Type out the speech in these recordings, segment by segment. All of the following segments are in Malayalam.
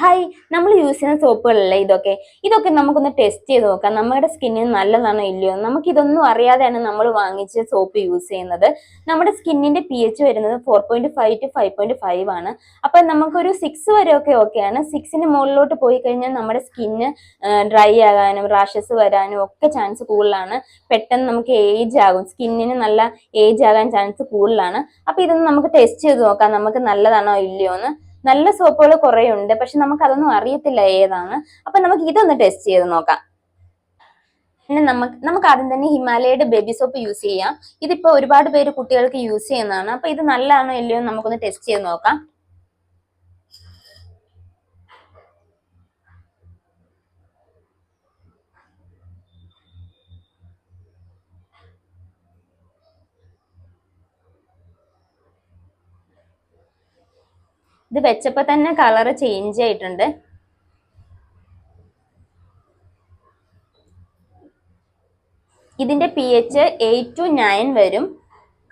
ഹായ് നമ്മൾ യൂസ് ചെയ്യുന്ന സോപ്പുകളല്ലേ ഇതൊക്കെ? ഇതൊക്കെ നമുക്കൊന്ന് ടെസ്റ്റ് ചെയ്ത് നോക്കാം. നമ്മുടെ സ്കിന്നിന് നല്ലതാണോ ഇല്ലയോ? നമുക്ക് ഇതൊന്നും അറിയാതെയാണ് നമ്മൾ വാങ്ങിച്ച് സോപ്പ് യൂസ് ചെയ്യുന്നത്. നമ്മുടെ സ്കിന്നിന്റെ പി എച്ച് വരുന്നത് four point five to five point five ആണ്. അപ്പൊ നമുക്കൊരു സിക്സ് വരെയൊക്കെ ഓക്കെയാണ് സിക്സിന് മുകളിലോട്ട് പോയി കഴിഞ്ഞാൽ നമ്മുടെ സ്കിന്ന് ഡ്രൈ ആകാനും റാഷസ് വരാനും ഒക്കെ ചാൻസ് കൂടുതലാണ്. പെട്ടെന്ന് നമുക്ക് ഏജ് ആകും. സ്കിന്നിന് നല്ല ഏജ് ആകാൻ ചാൻസ് കൂടുതലാണ്. അപ്പൊ ഇതൊന്ന് നമുക്ക് ടെസ്റ്റ് ചെയ്ത് നോക്കാം. നമുക്ക് നല്ലതാണോ ഇല്ലയോ എന്ന് നല്ല സോപ്പുകൾ കുറെ ഉണ്ട് പക്ഷെ നമുക്ക് അതൊന്നും അറിയത്തില്ല ഏതാണ്. അപ്പൊ നമുക്ക് ഇതൊന്ന് ടെസ്റ്റ് ചെയ്ത് നോക്കാം. പിന്നെ നമുക്ക് നമുക്ക് ആദ്യം തന്നെ ഹിമാലയയുടെ ബേബി സോപ്പ് യൂസ് ചെയ്യാം. ഇതിപ്പോ ഒരുപാട് പേര് കുട്ടികൾക്ക് യൂസ് ചെയ്യുന്നതാണ്. അപ്പൊ ഇത് നല്ലതാണോ ഇല്ലയോ നമുക്കൊന്ന് ടെസ്റ്റ് ചെയ്ത് നോക്കാം. ഇത് വെച്ചപ്പോ തന്നെ കളർ ചേഞ്ച് ആയിട്ടുണ്ട്. ഇതിന്റെ P H eight to nine വരും.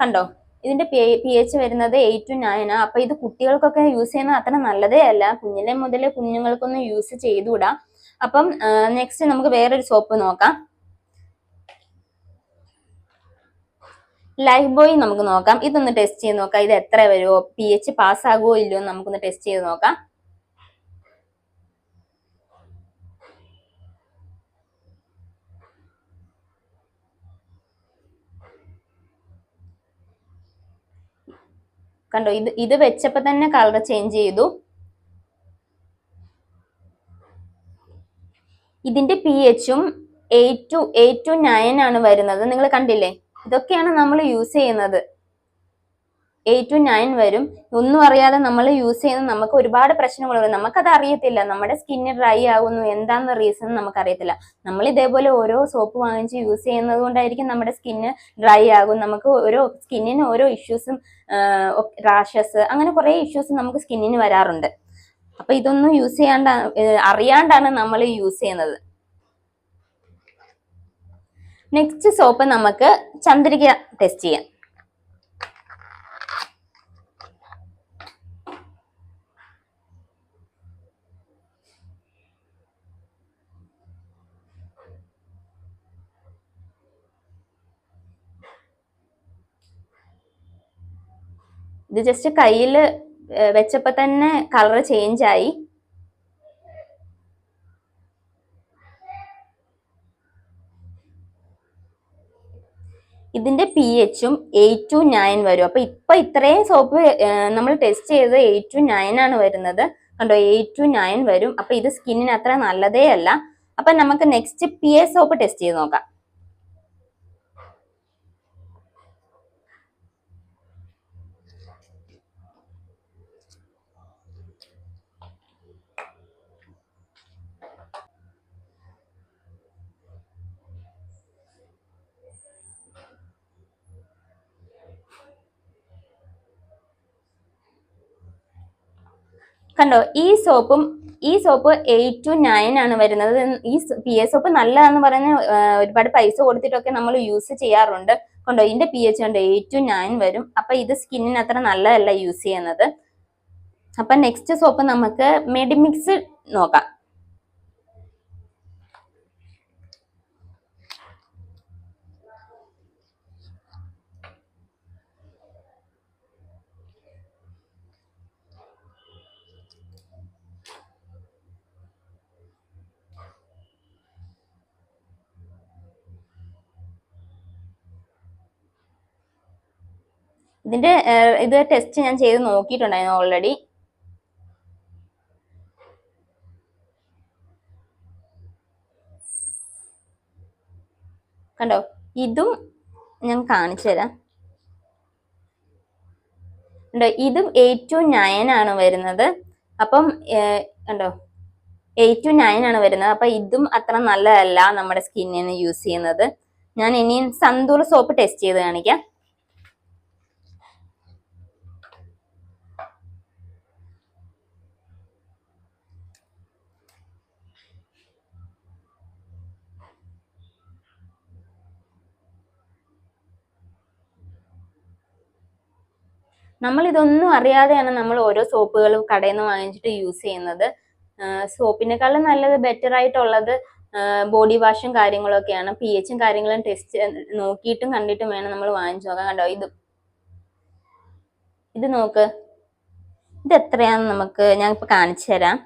കണ്ടോ? ഇതിന്റെ പി എച്ച് വരുന്നത് എയ്റ്റ് ടു നയൻ ആ. അപ്പൊ ഇത് കുട്ടികൾക്കൊക്കെ യൂസ് ചെയ്യുന്നത് അത്ര നല്ലതേ അല്ല. കുഞ്ഞിലെ മുതലേ കുഞ്ഞുങ്ങൾക്കൊന്നും യൂസ് ചെയ്തുകൂടാ. അപ്പം നെക്സ്റ്റ് നമുക്ക് വേറൊരു സോപ്പ് നോക്കാം. ലൈഫ് ബോയ് നമുക്ക് നോക്കാം. ഇതൊന്ന് ടെസ്റ്റ് ചെയ്ത് നോക്കാം. ഇത് എത്ര വരുമോ പി എച്ച് പാസ് ആകുമോ ഇല്ലയോ നമുക്കൊന്ന് ടെസ്റ്റ് ചെയ്ത് നോക്കാം. കണ്ടോ ഇത് ഇത് വെച്ചപ്പോ തന്നെ കളർ ചേഞ്ച് ചെയ്തു. ഇതിന്റെ P എച്ചും eight to eight to nine ആണ് വരുന്നത്. നിങ്ങൾ കണ്ടില്ലേ? ഇതൊക്കെയാണ് നമ്മൾ യൂസ് ചെയ്യുന്നത്. എയ്റ്റ് ടു നയൻ വരും. ഒന്നും അറിയാതെ നമ്മൾ യൂസ് ചെയ്യുന്ന നമുക്ക് ഒരുപാട് പ്രശ്നങ്ങൾ വരും. നമുക്കത് അറിയത്തില്ല. നമ്മുടെ സ്കിന്ന് ഡ്രൈ ആകുന്നു. എന്താണെന്ന് റീസൺ നമുക്ക് അറിയത്തില്ല നമ്മൾ ഇതേപോലെ ഓരോ സോപ്പ് വാങ്ങിച്ച് യൂസ് ചെയ്യുന്നത് കൊണ്ടായിരിക്കും നമ്മുടെ സ്കിന്ന് ഡ്രൈ ആകും. നമുക്ക് ഓരോ സ്കിന്നിന് ഓരോ ഇഷ്യൂസും റാഷസ് അങ്ങനെ കുറെ ഇഷ്യൂസ് നമുക്ക് സ്കിന്നിന് വരാറുണ്ട്. അപ്പൊ ഇതൊന്നും യൂസ് ചെയ്യാണ്ട അറിയാണ്ടാണ് നമ്മൾ യൂസ് ചെയ്യുന്നത്. നെക്സ്റ്റ് സോപ്പ് നമുക്ക് ചന്ദ്രിക ടെസ്റ്റ് ചെയ്യാം. ഇത് ജസ്റ്റ് കയ്യിൽ വെച്ചപ്പോൾ തന്നെ കളർ ചേഞ്ച് ഇതിന്റെ പി എച്ചും എയ്റ്റ് ടു നയൻ വരും. അപ്പൊ ഇപ്പൊ ഇത്രയും സോപ്പ് നമ്മൾ ടെസ്റ്റ് ചെയ്തത് എയ്റ്റ് ടു നയൻ ആണ് വരുന്നത്. കണ്ടോ എയ്റ്റ് ടു നയൻ വരും. അപ്പൊ ഇത് സ്കിന്നിന് അത്ര നല്ലതേ അല്ല. അപ്പൊ നമുക്ക് next P A soap test ചെയ്ത് നോക്കാം. കണ്ടോ ഈ സോപ്പും ഈ സോപ്പ് എയ്റ്റ് ടു നയൻ ആണ് വരുന്നത്. ഈ പി എ സോപ്പ് നല്ലതാന്ന് പറഞ്ഞ് ഒരുപാട് പൈസ കൊടുത്തിട്ടൊക്കെ നമ്മൾ യൂസ് ചെയ്യാറുണ്ട്. കണ്ടോ ഇതിന്റെ പി എച്ച് ഉണ്ട് എയ്റ്റ് ടു നയൻ വരും. അപ്പൊ ഇത് സ്കിന്നിന് അത്ര നല്ലതല്ല യൂസ് ചെയ്യുന്നത്. അപ്പൊ നെക്സ്റ്റ് സോപ്പ് നമുക്ക് മെഡിമിക്സ് നോക്കാം. ഇതിന്റെ ഇത് ടെസ്റ്റ് ഞാൻ ചെയ്ത് നോക്കിയിട്ടുണ്ടായിരുന്നു ഓൾറെഡി കണ്ടോ? ഇതും ഞാൻ കാണിച്ചു തരാം. കണ്ടോ? ഇതും എയ്റ്റ് ടു നയൻ ആണ് വരുന്നത്. അപ്പം കണ്ടോ? എയ്റ്റ് ടു നയൻ ആണ് വരുന്നത്. അപ്പൊ ഇതും അത്ര നല്ലതല്ല നമ്മുടെ സ്കിന്നിന് യൂസ് ചെയ്യുന്നത്. ഞാൻ ഇനിയും സന്തൂർ സോപ്പ് ടെസ്റ്റ് ചെയ്ത് കാണിക്കാം. നമ്മൾ ഇതൊന്നും അറിയാതെയാണ് നമ്മൾ ഓരോ സോപ്പുകളും കടയിൽ നിന്ന് വാങ്ങിച്ചിട്ട് യൂസ് ചെയ്യുന്നത്. സോപ്പിനേക്കാളും നല്ലത് ബെറ്റർ ആയിട്ടുള്ളത് ബോഡി വാഷും കാര്യങ്ങളൊക്കെയാണ്. പി എച്ചും കാര്യങ്ങളും ടെസ്റ്റ് നോക്കിയിട്ടും കണ്ടിട്ടും വേണം നമ്മൾ വാങ്ങിച്ചു നോക്കാൻ. കണ്ടോ? ഇത്. ഇത് നോക്ക്. ഇത് എത്രയാന്ന് നമുക്ക് ഞാൻ ഇപ്പൊ കാണിച്ചു തരാം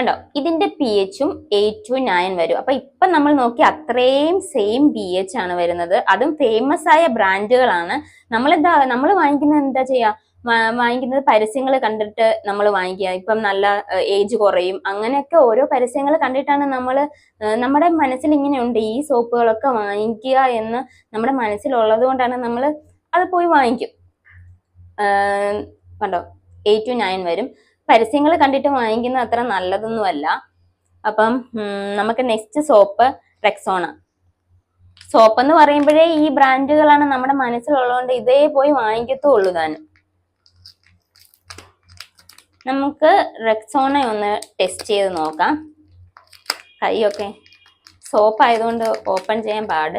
കണ്ടോ? ഇതിന്റെ പി എച്ചും എയ്റ്റ് ടു നയൻ വരും. അപ്പൊ ഇപ്പൊ നമ്മൾ നോക്കി അത്രയും സെയിം പി എച്ച് ആണ് വരുന്നത്. അതും ഫേമസ് ആയ ബ്രാൻഡുകളാണ് നമ്മൾ എന്താ നമ്മൾ വാങ്ങിക്കുന്നത് എന്താ ചെയ്യാ? വാങ്ങിക്കുന്നത് പരസ്യങ്ങൾ കണ്ടിട്ട് നമ്മൾ വാങ്ങിക്കുക. ഇപ്പം നല്ല ഏജ് കുറയും. അങ്ങനെയൊക്കെ ഓരോ പരസ്യങ്ങൾ കണ്ടിട്ടാണ് നമ്മൾ നമ്മുടെ മനസ്സിൽ ഇങ്ങനെയുണ്ട് ഈ സോപ്പുകളൊക്കെ വാങ്ങിക്കുക എന്ന് നമ്മുടെ മനസ്സിലുള്ളത് കൊണ്ടാണ് നമ്മൾ അത് പോയി വാങ്ങിക്കും. കണ്ടോ? എയ്റ്റ് ടു നയൻ വരും. പരസ്യങ്ങൾ കണ്ടിട്ട് വാങ്ങിക്കുന്ന അത്ര നല്ലതൊന്നുമല്ല. അപ്പം നമുക്ക് നെക്സ്റ്റ് സോപ്പ് റെക്സോണ സോപ്പ് എന്ന് പറയുമ്പോഴേ ഈ ബ്രാൻഡുകളാണ് നമ്മുടെ മനസ്സിലുള്ളതുകൊണ്ട് ഇതേ പോയി വാങ്ങിക്കത്തുള്ളൂ താനും നമുക്ക് റെക്സോണ ഒന്ന് ടെസ്റ്റ് ചെയ്ത് നോക്കാം. കൈയൊക്കെ സോപ്പ് ആയതുകൊണ്ട് ഓപ്പൺ ചെയ്യാൻ പാട്.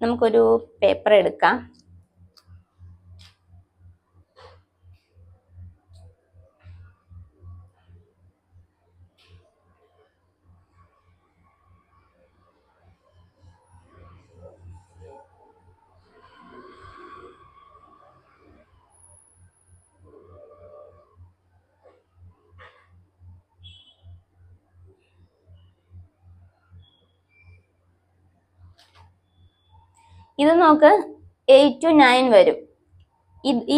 നമുക്കൊരു പേപ്പർ എടുക്കാം. ഇത് നോക്ക് എയ്റ്റ് ടു നയൻ വരും.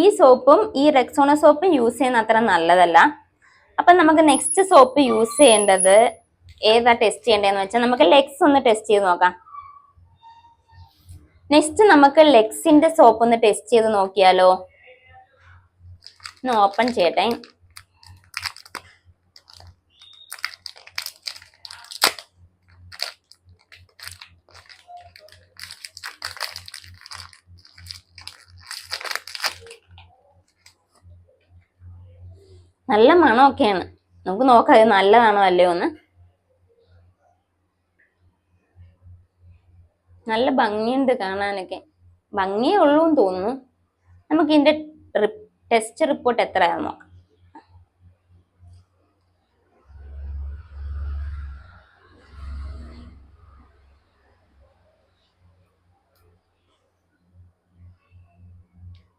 ഈ സോപ്പും ഈ റെക്സോണ സോപ്പും യൂസ് ചെയ്യുന്ന അത്ര നല്ലതല്ല. അപ്പം നമുക്ക് നെക്സ്റ്റ് സോപ്പ് യൂസ് ചെയ്യേണ്ടത് ഏതാ ടെസ്റ്റ് ചെയ്യേണ്ടതെന്ന് വെച്ചാൽ നമുക്ക് ലെക്സ് ഒന്ന് ടെസ്റ്റ് ചെയ്ത് നോക്കാം. നെക്സ്റ്റ് നമുക്ക് ലെക്സിന്റെ സോപ്പ് ഒന്ന് ടെസ്റ്റ് ചെയ്ത് നോക്കിയാലോ? ഒന്ന് ഓപ്പൺ ചെയ്യട്ടെ. നല്ല മണമൊക്കെയാണ്. നമുക്ക് നോക്കാം ഇത് നല്ലതാണോ അല്ലയോ എന്ന്. നല്ല ഭംഗിയുണ്ട് കാണാനൊക്കെ. ഭംഗിയേ ഉള്ളൂ എന്ന് തോന്നുന്നു. നമുക്ക് ഇതിന്റെ ടെസ്റ്റ് റിപ്പോർട്ട് എത്രയാണെന്ന് നോക്കാം.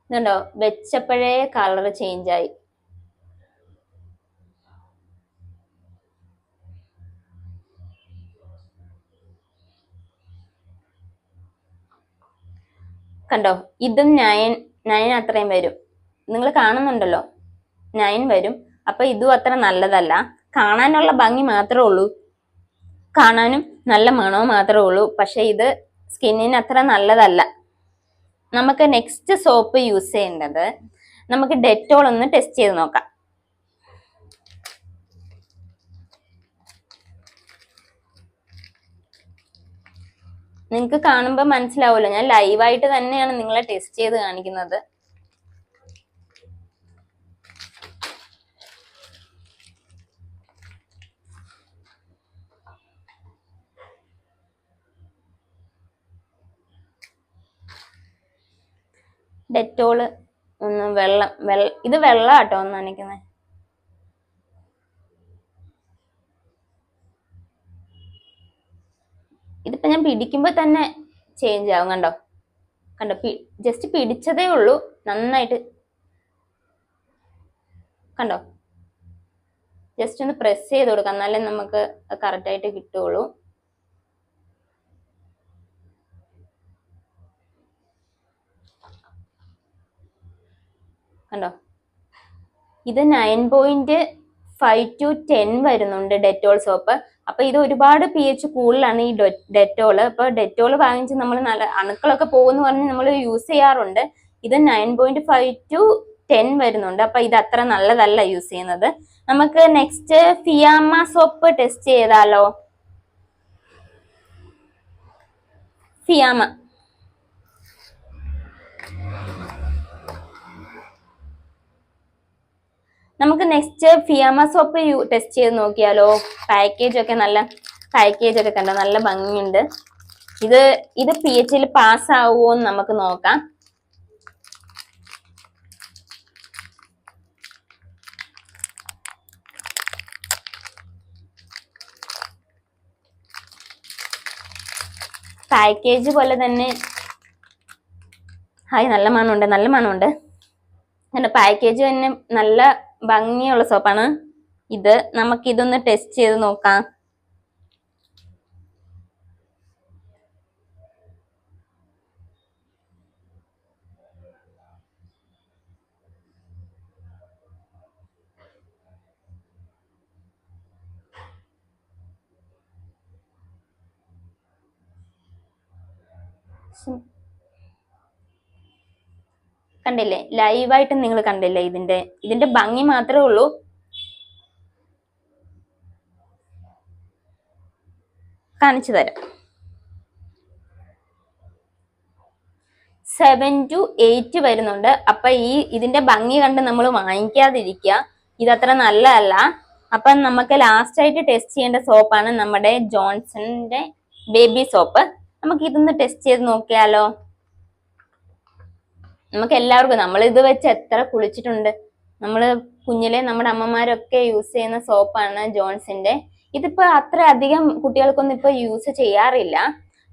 ഇതുണ്ടോ? വെച്ചപ്പോഴേ കളർ ചേഞ്ച് കണ്ടോ? ഇതും നയൻ നയൻ അത്രയും വരും. നിങ്ങൾ കാണുന്നുണ്ടല്ലോ? നയൻ വരും. അപ്പൊ ഇതും അത്ര നല്ലതല്ല. കാണാനുള്ള ഭംഗി മാത്രമേ ഉള്ളൂ. കാണാനും നല്ല മണവും മാത്രമേ ഉള്ളൂ. പക്ഷെ ഇത് സ്കിന്നിന് അത്ര നല്ലതല്ല. നമുക്ക് നെക്സ്റ്റ് സോപ്പ് യൂസ് ചെയ്യേണ്ടത് നമുക്ക് ഡെറ്റോൾ ഒന്ന് ടെസ്റ്റ് ചെയ്ത് നോക്കാം. നിങ്ങൾക്ക് കാണുമ്പോൾ മനസ്സിലാവുമല്ലോ ഞാൻ ലൈവായിട്ട് തന്നെയാണ് നിങ്ങളെ ടെസ്റ്റ് ചെയ്ത് കാണിക്കുന്നത്. ഡെറ്റോൾ ഒന്ന് വെള്ളം വെള്ള ഇത് വെള്ളം കേട്ടോ ഒന്ന് നനയ്ക്കുന്നത് ഇതിപ്പോ ഞാൻ പിടിക്കുമ്പോ തന്നെ ചേഞ്ച് ആവും കണ്ടോ? കണ്ടോ? ജസ്റ്റ് പിടിച്ചതേ ഉള്ളൂ. നന്നായിട്ട്. കണ്ടോ? ജസ്റ്റ് ഒന്ന് പ്രസ് ചെയ്ത് കൊടുക്കാം. എന്നാലേ നമുക്ക് കറക്റ്റ് ആയിട്ട് കിട്ടുള്ളൂ. കണ്ടോ? ഇത് nine point five to ten വരുന്നുണ്ട് ഡെറ്റോൾ സോപ്പ് അപ്പൊ ഇത് ഒരുപാട് പി എച്ച് കൂടുതലാണ് ഈ ഡെറ്റോൾ അപ്പൊ ഡെറ്റോൾ വാങ്ങിച്ച് നമ്മൾ നല്ല അണുക്കളൊക്കെ പോകുന്ന പറഞ്ഞ് നമ്മൾ യൂസ് ചെയ്യാറുണ്ട്. ഇത് nine point five to ten വരുന്നുണ്ട്. അപ്പൊ ഇത് അത്ര നല്ലതല്ല യൂസ് ചെയ്യുന്നത്. നമുക്ക് നെക്സ്റ്റ് ഫിയാമ സോപ്പ് ടെസ്റ്റ് ചെയ്താലോ? ഫിയാമ നമുക്ക് നെക്സ്റ്റ് ഫിയാമ സോപ്പ് ടെസ്റ്റ് ചെയ്ത് നോക്കിയാലോ? പാക്കേജ് ഒക്കെ നല്ല പാക്കേജ് ഒക്കെ കണ്ടോ? നല്ല ഭംഗിയുണ്ട്. ഇത് ഇത് പി എച്ചിൽ പാസ് ആവുമോ എന്ന് നമുക്ക് നോക്കാം. പാക്കേജ് പോലെ തന്നെ ഹായ് നല്ല മണമുണ്ട് നല്ല മണമുണ്ട്. പാക്കേജ് തന്നെ നല്ല ഭംഗിയുള്ള സോപ്പാണ് ഇത് നമുക്ക് ഇതൊന്ന് ടെസ്റ്റ് ചെയ്ത് നോക്കാം ഉം. കണ്ടില്ലേ? ലൈവായിട്ട് നിങ്ങൾ കണ്ടില്ലേ ഇതിന്റെ? ഇതിന്റെ ഭംഗി മാത്രമേ ഉള്ളൂ. കാണിച്ചു തരാം. സെവൻ ടു എയ്റ്റ് വരുന്നുണ്ട്. അപ്പൊ ഈ ഇതിന്റെ ഭംഗി കണ്ട് നമ്മൾ വാങ്ങിക്കാതിരിക്കുക. ഇതത്ര നല്ലതല്ല. അപ്പൊ നമുക്ക് ലാസ്റ്റ് ആയിട്ട് ടെസ്റ്റ് ചെയ്യേണ്ട സോപ്പാണ് നമ്മുടെ ജോൺസണിന്റെ ബേബി സോപ്പ് നമുക്ക് ഇതൊന്ന് ടെസ്റ്റ് ചെയ്ത് നോക്കിയാലോ? നമുക്ക് എല്ലാവർക്കും നമ്മൾ ഇത് വെച്ച് എത്ര കുളിച്ചിട്ടുണ്ട്. നമ്മൾ കുഞ്ഞിലെ നമ്മുടെ അമ്മമാരൊക്കെ യൂസ് ചെയ്യുന്ന സോപ്പാണ് ജോൺസിന്റെ. ഇതിപ്പോ അത്ര അധികം കുട്ടികൾക്കൊന്നും ഇപ്പൊ യൂസ് ചെയ്യാറില്ല.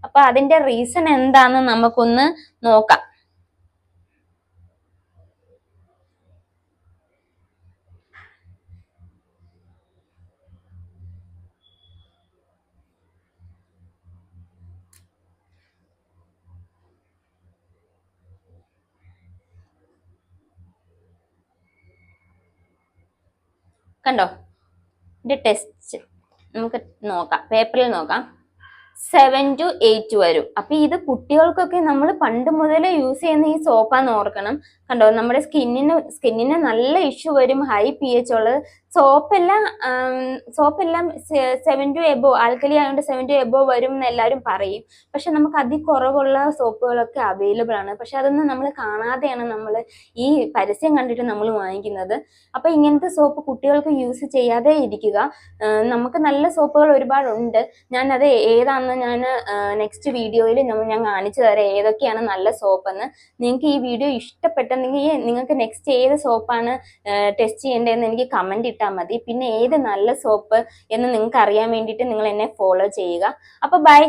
അപ്പൊ അതിന്റെ റീസൺ എന്താന്ന് നമുക്കൊന്ന് നോക്കാം. കണ്ടോ? ഇത് ടെസ്റ്റ് നമുക്ക് നോക്കാം. പേപ്പറിൽ നോക്കാം. സെവൻ ടു എയ്റ്റ് വരും. അപ്പൊ ഇത് കുട്ടികൾക്കൊക്കെ നമ്മൾ പണ്ട് മുതലേ യൂസ് ചെയ്യുന്ന ഈ സോപ്പാന്ന് ഓർക്കണം. കണ്ടോ? നമ്മുടെ സ്കിന്നിന് സ്കിന്നിന് നല്ല ഇഷ്യൂ വരും. ഹൈ പി എച്ച് ഉള്ളത് സോപ്പെല്ലാം സോപ്പെല്ലാം സെവൻ ടു എബോ ആൽക്കലി ആയതുകൊണ്ട് സെവൻ ടു എബോ വരും എന്ന് എല്ലാവരും പറയും. പക്ഷെ നമുക്ക് അതി കുറവുള്ള സോപ്പുകളൊക്കെ അവൈലബിൾ ആണ്. പക്ഷെ അതൊന്നും നമ്മൾ കാണാതെയാണ് നമ്മൾ ഈ പരസ്യം കണ്ടിട്ട് നമ്മൾ വാങ്ങിക്കുന്നത്. അപ്പൊ ഇങ്ങനത്തെ സോപ്പ് കുട്ടികൾക്ക് യൂസ് ചെയ്യാതെ ഇരിക്കുക. നമുക്ക് നല്ല സോപ്പുകൾ ഒരുപാടുണ്ട്. ഞാനത് ഏതാണെന്ന് ഞാൻ നെക്സ്റ്റ് വീഡിയോയിൽ ഞാൻ കാണിച്ചു തരാം ഏതൊക്കെയാണ് നല്ല സോപ്പെന്ന്. നിങ്ങൾക്ക് ഈ വീഡിയോ ഇഷ്ടപ്പെട്ടെങ്കിൽ നിങ്ങൾക്ക് നെക്സ്റ്റ് ഏത് സോപ്പാണ് ടെസ്റ്റ് ചെയ്യേണ്ടതെന്ന് എനിക്ക് കമന്റ് ഇട്ടാൽ മതി. പിന്നെ ഏത് നല്ല സോപ്പ് എന്ന് നിങ്ങൾക്ക് അറിയാൻ വേണ്ടിയിട്ട് നിങ്ങൾ എന്നെ ഫോളോ ചെയ്യുക. അപ്പൊ ബൈ